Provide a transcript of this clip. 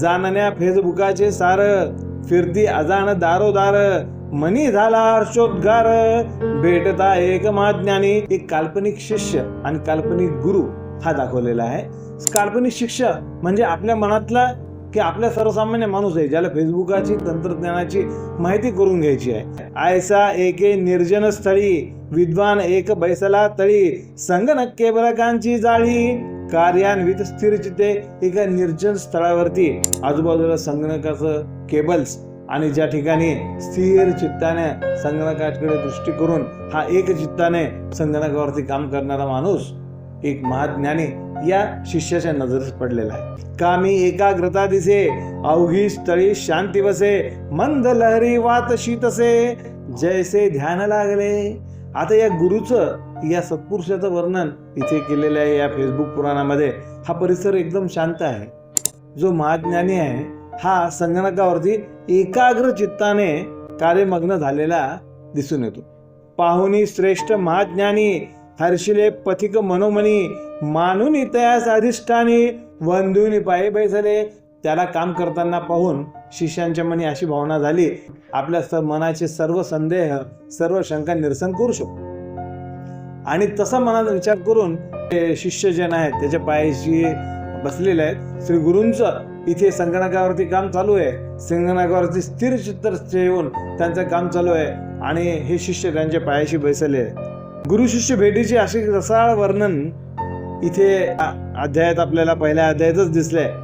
जाणण्या फेसबुकाचे सार फिरती अजाण दारोदार मनी झाला हर्षोद्गार भेटता एक महाज्ञानी एक काल्पनिक शिष्य आणि काल्पनिक गुरु हा दाखवलेला आहे. काल्पनिक शिष्य म्हणजे आपल्या मनातला की आपल्या सर्वसामान्य माणूस आहे ज्याला फेसबुकाची तंत्रज्ञानाची माहिती करून घ्यायची आहे. आयसा एके निर्जन स्थळी विद्वान एक बैसला तळी संगणक केबलकांची जाळी. कार्यान्वित स्थिर चित्ते एका निर्जन स्थळावरती आजूबाजूला संगणकाचं केबल्स आणि ज्या ठिकाणी स्थिर चित्ताने संगणकाकडे दृष्टी करून हा एक चित्ताने संगणकावरती काम करणारा माणूस एक महाज्ञानी या शिष्याच्या नजरेस पडलेला आहे. कामी एकाग्रता दिसे अवघी स्थळी शांती बसे मंद लहरी वात शीतसे जैसे ध्यान लागले. आता या गुरुचं या सत्पुरुषाचं वर्णन इथे केलेलं आहे या फेसबुक पुराणामध्ये. हा परिसर एकदम शांत आहे. जो महाज्ञानी आहे हा संगणकावरती एकाग्र चित्ताने कार्यमग्न झालेला दिसून येतो. पाहुनी श्रेष्ठ महाज्ञानी हर्षिले पथिक मनोमनी मानून इतिहास अधिष्ठानी वंधुनी पायी बैसले त्याला काम करताना पाहून शिष्यांच्या मनी अशी भावना झाली आपल्या स मनाचे सर्व संदेह सर्व शंका निरसन करू शकतो आणि तसा मनात विचार करून ते शिष्य जे आहेत त्याच्या पायाशी बसलेले आहेत श्री गुरूंचं इथे संगणकावरती काम चालू आहे. संगणकावरती स्थिर चित्र येऊन त्यांचं काम चालू आहे आणि हे शिष्य त्यांच्या पायाशी बसले आहे गुरु शिष्य भेटीचे असे रसाळ वर्णन इथे अध्यायात आपल्याला पहिल्या अध्यायातच दिसले